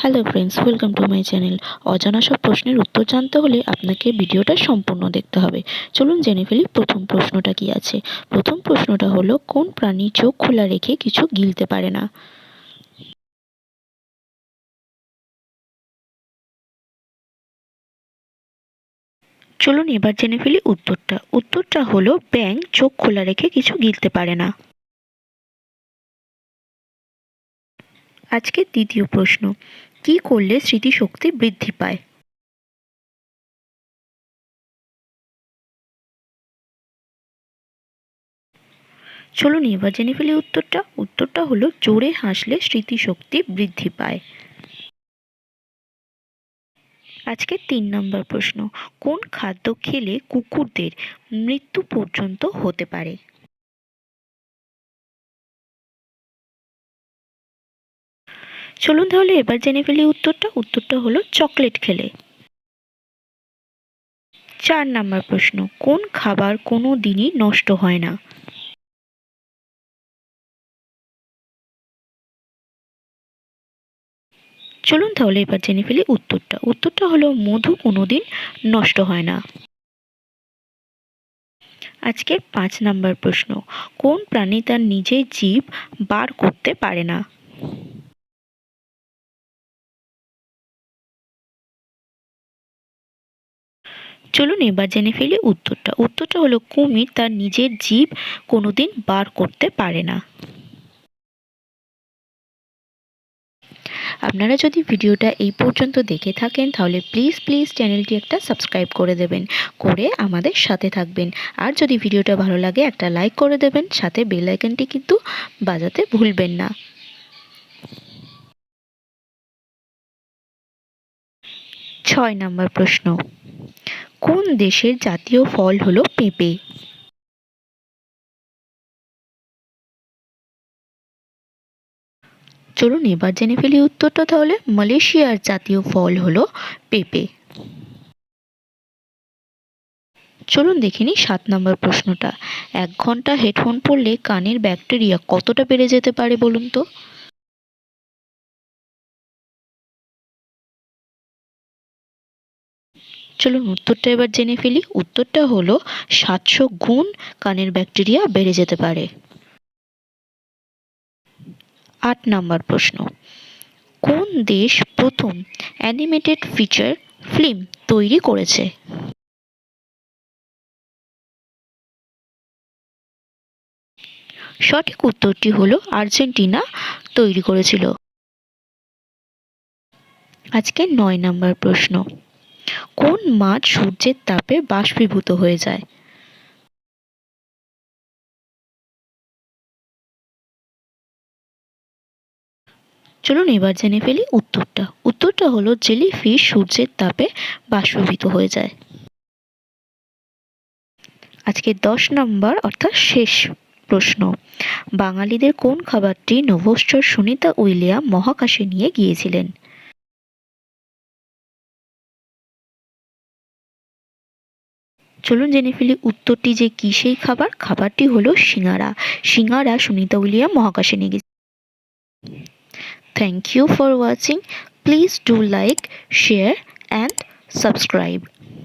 Hello friends welcome to my channel অজানা সব প্রশ্নের উত্তর জানতে হলে আপনাকে ভিডিওটা সম্পূর্ণ দেখতে হবে। চলুন জেনে ফেলি প্রথম প্রশ্নটা কি আছে। প্রথম প্রশ্নটা হলো, কোন প্রাণী চোখ খোলা রেখে কিছু গিলতে পারে না? চলুন এবার জেনে ফেলি উত্তরটা। উত্তরটা হলো, ব্যাঙ চোখ খোলা রেখে কিছু গিলতে পারে না। আজকের দ্বিতীয় প্রশ্ন। কি করলে স্মৃতিশক্তি বৃদ্ধি পায়? চলুন এবার জেনে ফেলি উত্তরটা। উত্তরটা হলো, জোরে হাসলে স্মৃতিশক্তি বৃদ্ধি পায়। আজকে তিন নম্বর প্রশ্ন, কোন খাদ্য খেলে কুকুরদের মৃত্যু পর্যন্ত হতে পারে? চলুন তাহলে এবার জেনে ফেলি উত্তরটা। উত্তরটা হলো চকলেট খেলে। চার নাম্বার প্রশ্ন, কোন খাবার কোনো দিনই নষ্ট হয় না? চলুন তাহলে এবার জেনে ফেলি উত্তরটা। উত্তরটা হলো, মধু কোনোদিন নষ্ট হয় না। আজকে পাঁচ নাম্বার প্রশ্ন, কোন প্রাণী তার নিজের জীব বার করতে পারে না? চলুন এবার জেনে ফেলি উত্তরটা। উত্তরটা হলো, কুমির তার নিজের জীব কোনোদিন বার করতে পারে না। আপনারা যদি ভিডিওটা এই পর্যন্ত দেখে থাকেন, তাহলে প্লিজ প্লিজ চ্যানেলটি একটা সাবস্ক্রাইব করে দেবেন, করে আমাদের সাথে থাকবেন। আর যদি ভিডিওটা ভালো লাগে, একটা লাইক করে দেবেন, সাথে বেল আইকনটি কিন্তু বাজাতে ভুলবেন না। ছয় নম্বর প্রশ্ন। কোন দেশের জাতীয় ফল হলো পেঁপে? চলুন এবার জেনে ফেলি উত্তরটা তাহলে। মালয়েশিয়ার জাতীয় ফল হলো পেঁপে। চলুন দেখে নিই সাত নম্বর প্রশ্নটা। এক ঘণ্টা হেডফোন পরলে কানের ব্যাকটেরিয়া কতটা বেড়ে যেতে পারে বলুন তো? চলুন উত্তরটা এবার জেনে ফেলি। উত্তরটা হলো সাতশো গুণ কানের ব্যাকটেরিয়া বেড়ে যেতে পারে। আট নাম্বার প্রশ্ন। কোন দেশ প্রথম অ্যানিমেটেড ফিচার ফিল্ম তৈরি করেছে? সঠিক উত্তরটি হলো আর্জেন্টিনা তৈরি করেছিল। আজকে নয় নাম্বার প্রশ্ন। কোন মাছ সূর্যের তাপে বাষ্পীভূত হয়ে যায়? চলুন এবার জেনে ফেলি উত্তরটা। উত্তরটা হলো জেলিফিশ সূর্যের তাপে বাষ্পীভূত হয়ে যায়। আজকে দশ নম্বর অর্থাৎ শেষ প্রশ্ন। বাঙালিদের কোন খাবারটি নভশ্চর সুনিতা উইলিয়াম মহাকাশে নিয়ে গিয়েছিলেন? চলুন জেনে ফেলি উত্তরটি যে কী সেই খাবার? খাবারটি হলো সিঙ্গারা। সিঙ্গারা সুনিতা উলিয়া মহাকাশে নিয়ে গেছে। Thank you for watching please do like share and subscribe